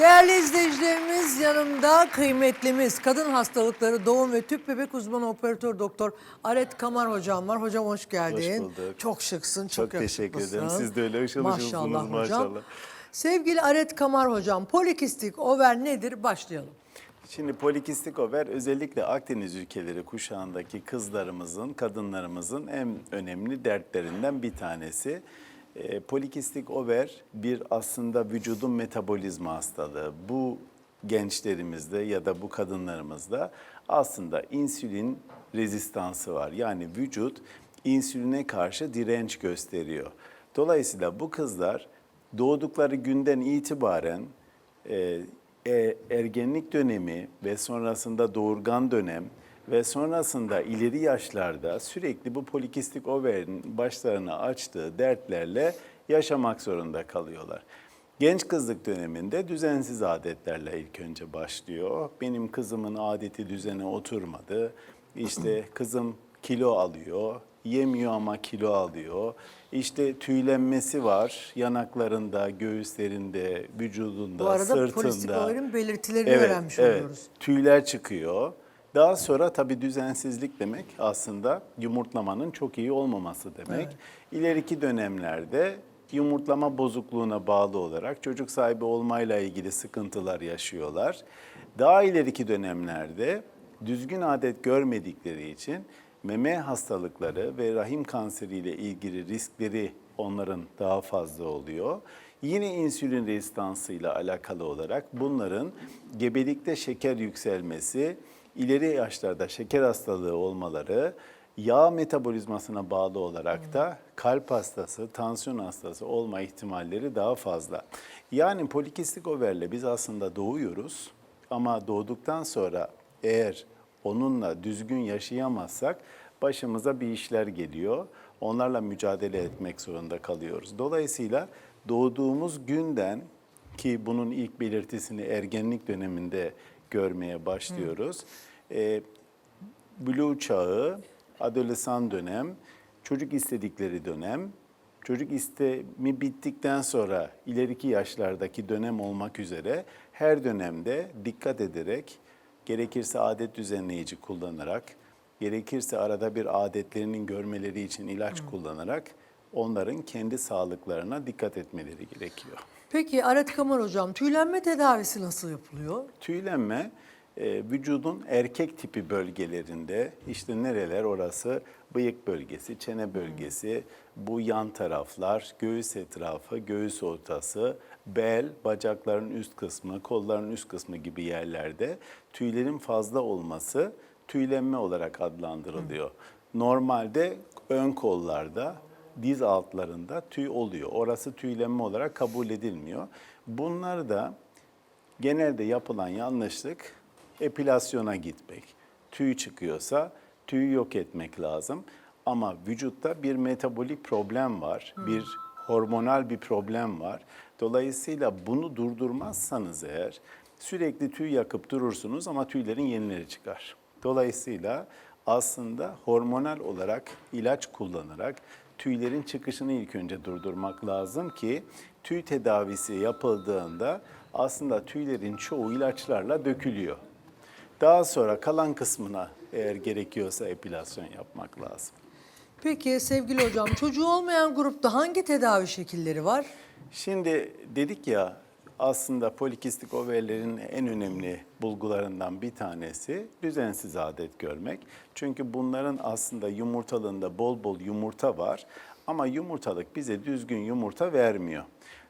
Değerli izleyicilerimiz yanımda kıymetlimiz kadın hastalıkları doğum ve tüp bebek uzmanı operatör doktor Aret Kamar hocam var. Hocam hoş geldin. Hoş bulduk. Çok şıksın, çok, Çok teşekkür ederim. Siz de öyle ışıl Maşallah hocam. maşallah. Sevgili Aret Kamar hocam, polikistik over nedir? Başlayalım. Şimdi polikistik over özellikle Akdeniz ülkeleri kuşağındaki kızlarımızın, kadınlarımızın en önemli dertlerinden bir tanesi. E, polikistik over bir aslında vücudun metabolizma hastalığı. Bu gençlerimizde ya da bu kadınlarımızda aslında insülin rezistansı var. Yani vücut insüline karşı direnç gösteriyor. Dolayısıyla bu kızlar doğdukları günden itibaren e, e, ergenlik dönemi ve sonrasında doğurgan dönem ve sonrasında ileri yaşlarda sürekli bu polikistik overin başlarına açtığı dertlerle yaşamak zorunda kalıyorlar. Genç kızlık döneminde düzensiz adetlerle ilk önce başlıyor. Benim kızımın adeti düzene oturmadı. İşte kızım kilo alıyor, yemiyor ama kilo alıyor. İşte tüylenmesi var yanaklarında, göğüslerinde, vücudunda, Bu arada polistik sırtında. overin belirtilerini öğrenmiş oluyoruz. Tüyler çıkıyor. Daha sonra tabii düzensizlik demek aslında yumurtlamanın çok iyi olmaması demek. İleriki dönemlerde yumurtlama bozukluğuna bağlı olarak çocuk sahibi olmayla ilgili sıkıntılar yaşıyorlar. Daha ileriki dönemlerde düzgün adet görmedikleri için meme hastalıkları ve rahim kanseriyle ilgili riskleri onların daha fazla oluyor. Yine insülin rezistansıyla alakalı olarak bunların gebelikte şeker yükselmesi, ileri yaşlarda şeker hastalığı olmaları, yağ metabolizmasına bağlı olarak da kalp hastası, tansiyon hastası olma ihtimalleri daha fazla. Yani polikistik overle biz aslında doğuyoruz ama doğduktan sonra eğer onunla düzgün yaşayamazsak başımıza bir işler geliyor. Onlarla mücadele etmek zorunda kalıyoruz. Dolayısıyla doğduğumuz günden ki bunun ilk belirtisini ergenlik döneminde görmeye başlıyoruz. Ee, blue çağı, adolesan dönem, çocuk istedikleri dönem, çocuk istemi bittikten sonra ileriki yaşlardaki dönem olmak üzere her dönemde dikkat ederek gerekirse adet düzenleyici kullanarak, gerekirse arada bir adetlerinin görmeleri için ilaç kullanarak onların kendi sağlıklarına dikkat etmeleri gerekiyor. Peki Aret Kamar hocam, tüylenme tedavisi nasıl yapılıyor? Tüylenme e, vücudun erkek tipi bölgelerinde işte nereler orası bıyık bölgesi, çene bölgesi, bu yan taraflar, göğüs etrafı, göğüs ortası, bel, bacakların üst kısmı, kolların üst kısmı gibi yerlerde tüylerin fazla olması tüylenme olarak adlandırılıyor. Normalde ön kollarda, diz altlarında tüy oluyor. Orası tüylenme olarak kabul edilmiyor. Bunlar da genelde yapılan yanlışlık epilasyona gitmek. Tüy çıkıyorsa tüyü yok etmek lazım. Ama vücutta bir metabolik problem var, bir hormonal bir problem var. Dolayısıyla bunu durdurmazsanız eğer sürekli tüy yakıp durursunuz ama tüylerin yenileri çıkar. Dolayısıyla aslında hormonal olarak ilaç kullanarak tüylerin çıkışını ilk önce durdurmak lazım ki tüy tedavisi yapıldığında aslında tüylerin çoğu ilaçlarla dökülüyor. Daha sonra kalan kısmına eğer gerekiyorsa epilasyon yapmak lazım. Peki sevgili hocam, çocuğu olmayan grupta hangi tedavi şekilleri var? Şimdi dedik ya aslında polikistik overlerin en önemli bulgularından bir tanesi düzensiz adet görmek. Çünkü bunların aslında yumurtalığında bol bol yumurta var ama yumurtalık bize düzgün yumurta vermiyor.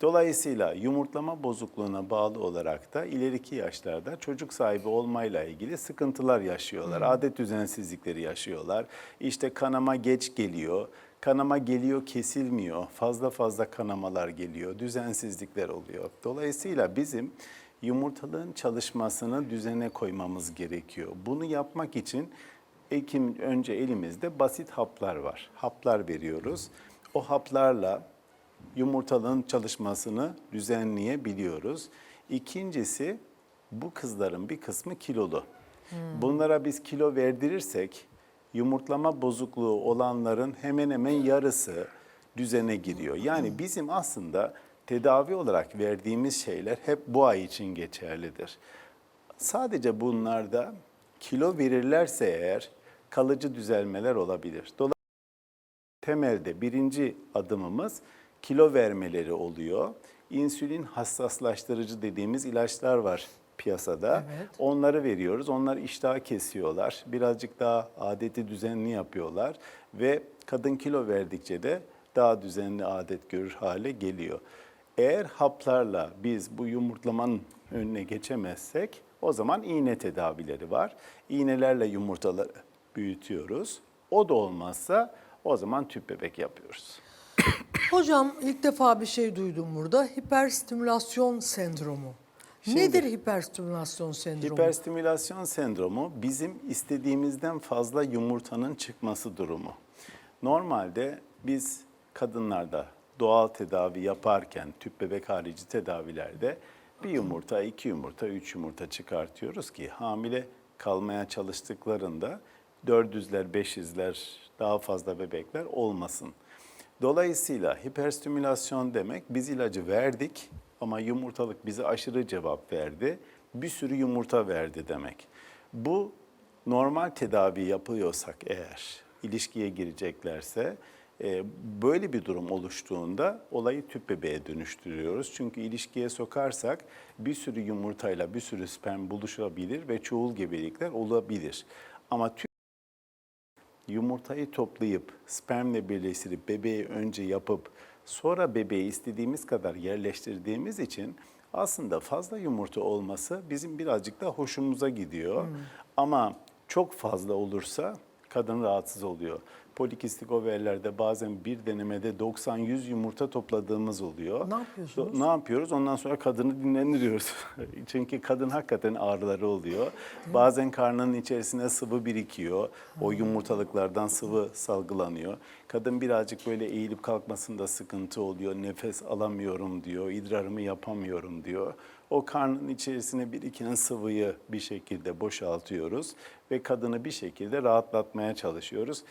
Dolayısıyla yumurtlama bozukluğuna bağlı olarak da ileriki yaşlarda çocuk sahibi olmayla ilgili sıkıntılar yaşıyorlar. Adet düzensizlikleri yaşıyorlar. İşte kanama geç geliyor. Kanama geliyor kesilmiyor. Fazla fazla kanamalar geliyor. Düzensizlikler oluyor. Dolayısıyla bizim yumurtalığın çalışmasını düzene koymamız gerekiyor. Bunu yapmak için Ekim önce elimizde basit haplar var. Haplar veriyoruz. O haplarla yumurtalığın çalışmasını düzenleyebiliyoruz. İkincisi bu kızların bir kısmı kilolu. Bunlara biz kilo verdirirsek yumurtlama bozukluğu olanların hemen hemen yarısı düzene giriyor. Yani bizim aslında tedavi olarak verdiğimiz şeyler hep bu ay için geçerlidir. Sadece bunlarda kilo verirlerse eğer kalıcı düzelmeler olabilir. Dolayısıyla temelde birinci adımımız kilo vermeleri oluyor. İnsülin hassaslaştırıcı dediğimiz ilaçlar var piyasada. Evet. Onları veriyoruz. Onlar iştahı kesiyorlar. Birazcık daha adeti düzenli yapıyorlar ve kadın kilo verdikçe de daha düzenli adet görür hale geliyor. Eğer haplarla biz bu yumurtlamanın önüne geçemezsek o zaman iğne tedavileri var. İğnelerle yumurtaları büyütüyoruz. O da olmazsa o zaman tüp bebek yapıyoruz. Hocam ilk defa bir şey duydum burada. Hiperstimülasyon sendromu. Nedir hiperstimülasyon sendromu? Hiperstimülasyon sendromu bizim istediğimizden fazla yumurtanın çıkması durumu. Normalde biz kadınlarda doğal tedavi yaparken tüp bebek harici tedavilerde bir yumurta, iki yumurta, üç yumurta çıkartıyoruz ki hamile kalmaya çalıştıklarında dördüzler, beşizler, daha fazla bebekler olmasın. Dolayısıyla hiperstimülasyon demek biz ilacı verdik ama yumurtalık bize aşırı cevap verdi. Bir sürü yumurta verdi demek. Bu normal tedavi yapıyorsak eğer ilişkiye gireceklerse e, böyle bir durum oluştuğunda olayı tüp bebeğe dönüştürüyoruz. Çünkü ilişkiye sokarsak bir sürü yumurtayla bir sürü sperm buluşabilir ve çoğul gebelikler olabilir. Ama tüp yumurtayı toplayıp spermle birleştirip bebeği önce yapıp sonra bebeği istediğimiz kadar yerleştirdiğimiz için aslında fazla yumurta olması bizim birazcık da hoşumuza gidiyor. Ama çok fazla olursa kadın rahatsız oluyor. Polikistik overlerde bazen bir denemede 90-100 yumurta topladığımız oluyor. Ne yapıyorsunuz? Ne yapıyoruz? Ondan sonra kadını dinlendiriyoruz. Çünkü kadın hakikaten ağrıları oluyor. Bazen karnının içerisine sıvı birikiyor. O yumurtalıklardan sıvı salgılanıyor. Kadın birazcık böyle eğilip kalkmasında sıkıntı oluyor. Nefes alamıyorum diyor, idrarımı yapamıyorum diyor. O karnın içerisine biriken sıvıyı bir şekilde boşaltıyoruz ve kadını bir şekilde rahatlatmaya çalışıyoruz.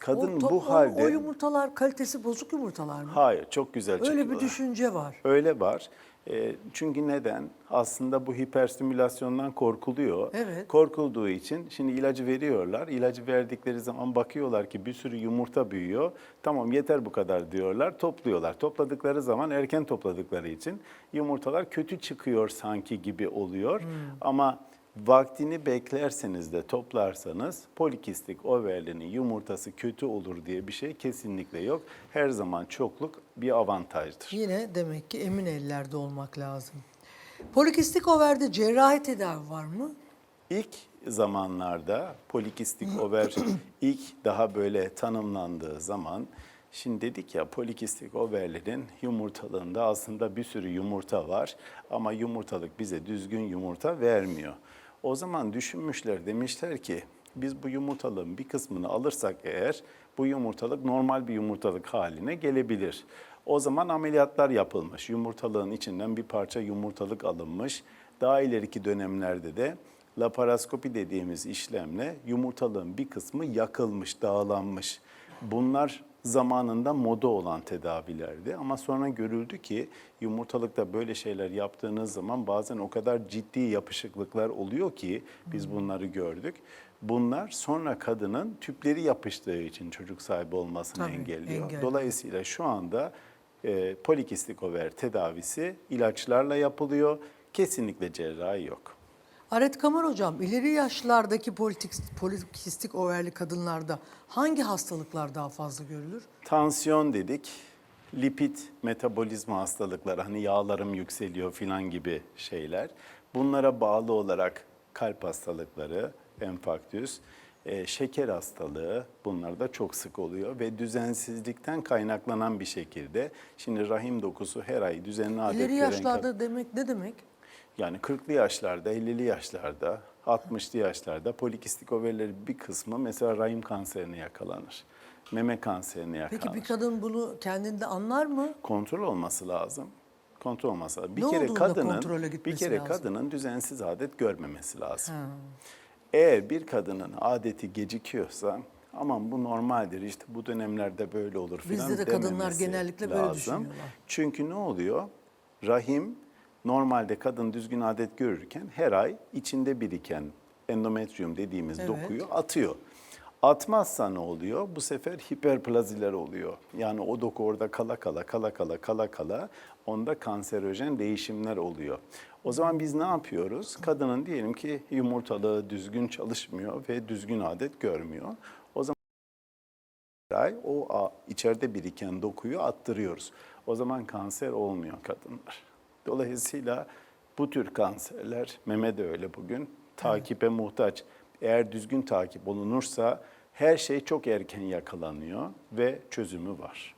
Kadın O bu halde... O yumurtalar kalitesi bozuk yumurtalar mı? Hayır, çok güzel Öyle çıkıyorlar. bir düşünce var. Öyle var. E, çünkü neden? Aslında bu hiperstimülasyondan korkuluyor. Evet. Korkulduğu için şimdi ilacı veriyorlar. İlacı verdikleri zaman bakıyorlar ki bir sürü yumurta büyüyor. Tamam yeter bu kadar diyorlar. Topluyorlar. Topladıkları zaman erken topladıkları için yumurtalar kötü çıkıyor sanki gibi oluyor. Ama vaktini beklerseniz de toplarsanız polikistik overlinin yumurtası kötü olur diye bir şey kesinlikle yok. Her zaman çokluk bir avantajdır. Yine demek ki emin ellerde olmak lazım. Polikistik overde cerrahi tedavi var mı? İlk zamanlarda polikistik over ilk daha böyle tanımlandığı zaman şimdi dedik ya polikistik overlerin yumurtalığında aslında bir sürü yumurta var ama yumurtalık bize düzgün yumurta vermiyor. O zaman düşünmüşler demişler ki biz bu yumurtalığın bir kısmını alırsak eğer bu yumurtalık normal bir yumurtalık haline gelebilir. O zaman ameliyatlar yapılmış. Yumurtalığın içinden bir parça yumurtalık alınmış. Daha ileriki dönemlerde de laparoskopi dediğimiz işlemle yumurtalığın bir kısmı yakılmış, dağılanmış. Bunlar zamanında moda olan tedavilerdi ama sonra görüldü ki yumurtalıkta böyle şeyler yaptığınız zaman bazen o kadar ciddi yapışıklıklar oluyor ki biz bunları gördük. Bunlar sonra kadının tüpleri yapıştığı için çocuk sahibi olmasını Tabii, engelliyor. engelliyor. Dolayısıyla şu anda e, polikistik over tedavisi ilaçlarla yapılıyor. Kesinlikle cerrahi yok. Aret Kamar hocam ileri yaşlardaki politik, polikistik overli kadınlarda hangi hastalıklar daha fazla görülür? Tansiyon dedik, lipid metabolizma hastalıkları hani yağlarım yükseliyor filan gibi şeyler. Bunlara bağlı olarak kalp hastalıkları, enfarktüs, e, şeker hastalığı bunlar da çok sık oluyor ve düzensizlikten kaynaklanan bir şekilde şimdi rahim dokusu her ay düzenli adet İleri yaşlarda demek ne demek? Yani 40'lı yaşlarda, 50'li yaşlarda, 60'lı yaşlarda polikistik overlerin bir kısmı mesela rahim kanserine yakalanır. Meme kanserine yakalanır. Peki bir kadın bunu kendinde anlar mı? kontrol olması lazım. Kontrol olması lazım. Bir Ne kere kadının bir kere lazım? kadının düzensiz adet görmemesi lazım. Ha. Eğer bir kadının adeti gecikiyorsa aman bu normaldir işte bu dönemlerde böyle olur filan Bizde de kadınlar genellikle böyle lazım. düşünüyorlar. Çünkü ne oluyor? Rahim normalde kadın düzgün adet görürken her ay içinde biriken endometrium dediğimiz Evet. dokuyu atıyor. Atmazsa ne oluyor? Bu sefer hiperplaziler oluyor. Yani o doku orada kala kala kala kala kala kala onda kanserojen değişimler oluyor. O zaman biz ne yapıyoruz? Kadının diyelim ki yumurtalığı düzgün çalışmıyor ve düzgün adet görmüyor. O zaman ay o içeride biriken dokuyu attırıyoruz. O zaman kanser olmuyor kadınlar. Dolayısıyla bu tür kanserler, meme de öyle bugün, takibe muhtaç. Eğer düzgün takip olunursa her şey çok erken yakalanıyor ve çözümü var.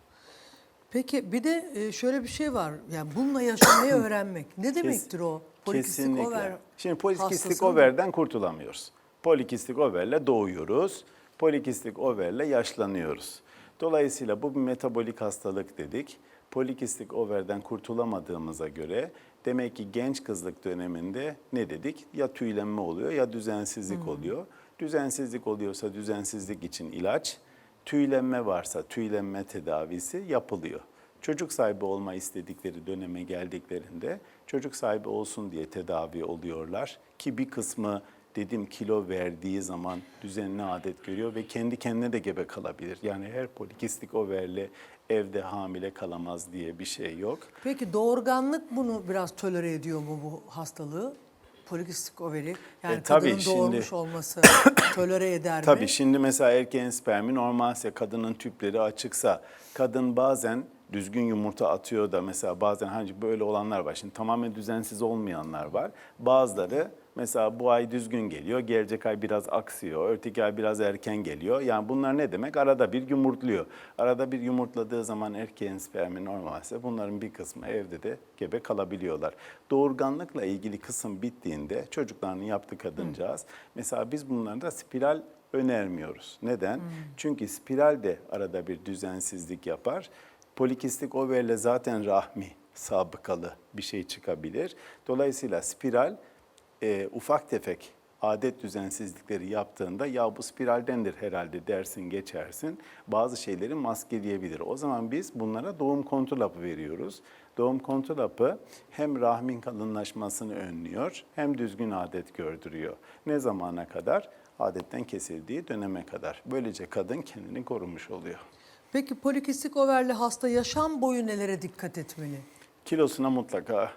Peki bir de e, şöyle bir şey var. Yani bununla yaşamayı öğrenmek. Ne demektir o? Polikistik Kesinlikle. over Şimdi polikistik overden kurtulamıyoruz. Polikistik overle doğuyoruz. Polikistik overle yaşlanıyoruz. Dolayısıyla bu bir metabolik hastalık dedik. Polikistik overden kurtulamadığımıza göre demek ki genç kızlık döneminde ne dedik? Ya tüylenme oluyor ya düzensizlik oluyor. Düzensizlik oluyorsa düzensizlik için ilaç, tüylenme varsa tüylenme tedavisi yapılıyor. Çocuk sahibi olma istedikleri döneme geldiklerinde çocuk sahibi olsun diye tedavi oluyorlar ki bir kısmı dedim kilo verdiği zaman düzenli adet görüyor ve kendi kendine de gebe kalabilir. Yani her polikistik overle evde hamile kalamaz diye bir şey yok. Peki doğurganlık bunu biraz tolere ediyor mu bu hastalığı? Polikistik overi yani E, tabii kadının şimdi- doğurmuş olması tolere eder mi? Tabii şimdi mesela erkeğin spermi normalse kadının tüpleri açıksa kadın bazen düzgün yumurta atıyor da mesela bazen hani böyle olanlar var. Şimdi tamamen düzensiz olmayanlar var. Bazıları mesela bu ay düzgün geliyor, gelecek ay biraz aksıyor, öteki ay biraz erken geliyor. Yani bunlar ne demek? Arada bir yumurtluyor. Arada bir yumurtladığı zaman erkeğin spermi normalse bunların bir kısmı evde de gebe kalabiliyorlar. Doğurganlıkla ilgili kısım bittiğinde çocuklarını yaptı kadıncağız. Mesela biz bunlarda spiral önermiyoruz. Neden? Çünkü spiral de arada bir düzensizlik yapar. Polikistik overle zaten rahmi sabıkalı bir şey çıkabilir. Dolayısıyla spiral e, ufak tefek adet düzensizlikleri yaptığında ya bu spiraldendir herhalde dersin geçersin. Bazı şeyleri maskeleyebilir. O zaman biz bunlara doğum kontrol hapı veriyoruz. Doğum kontrol hapı hem rahmin kalınlaşmasını önlüyor hem düzgün adet gördürüyor. Ne zamana kadar? Adetten kesildiği döneme kadar. Böylece kadın kendini korumuş oluyor. Peki polikistik overli hasta yaşam boyu nelere dikkat etmeli? Kilosuna mutlaka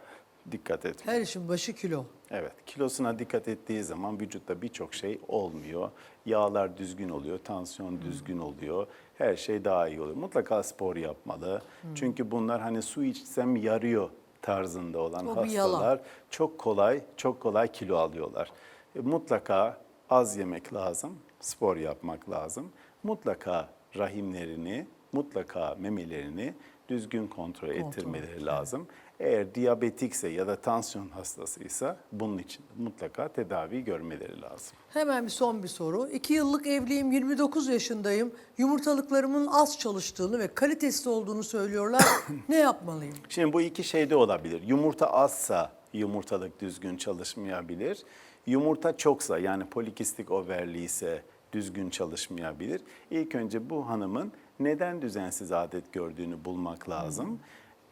dikkat et. Her işin başı kilo. Evet, kilosuna dikkat ettiği zaman vücutta birçok şey olmuyor. Yağlar düzgün oluyor, tansiyon düzgün oluyor. Her şey daha iyi oluyor. Mutlaka spor yapmalı. Çünkü bunlar hani su içsem yarıyor tarzında olan O hastalar çok kolay, çok kolay kilo alıyorlar. E, mutlaka az yemek lazım, spor yapmak lazım. Mutlaka rahimlerini, mutlaka memelerini düzgün kontrol ettirmeleri lazım. Eğer diyabetikse ya da tansiyon hastasıysa bunun için mutlaka tedavi görmeleri lazım. Hemen bir son bir soru. İki yıllık evliyim, 29 yaşındayım. Yumurtalıklarımın az çalıştığını ve kalitesiz olduğunu söylüyorlar. ne yapmalıyım? Şimdi bu iki şey de olabilir. Yumurta azsa yumurtalık düzgün çalışmayabilir. Yumurta çoksa yani polikistik overli ise düzgün çalışmayabilir. İlk önce bu hanımın neden düzensiz adet gördüğünü bulmak lazım.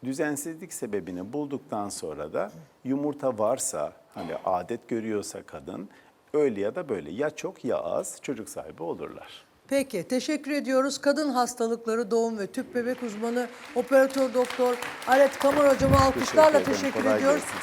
Düzensizlik sebebini bulduktan sonra da yumurta varsa hani adet görüyorsa kadın öyle ya da böyle ya çok ya az çocuk sahibi olurlar. Peki, teşekkür ediyoruz. Kadın hastalıkları doğum ve tüp bebek uzmanı operatör doktor Alet Kamar hocama alkışlarla teşekkür kolay ediyoruz. gelsin.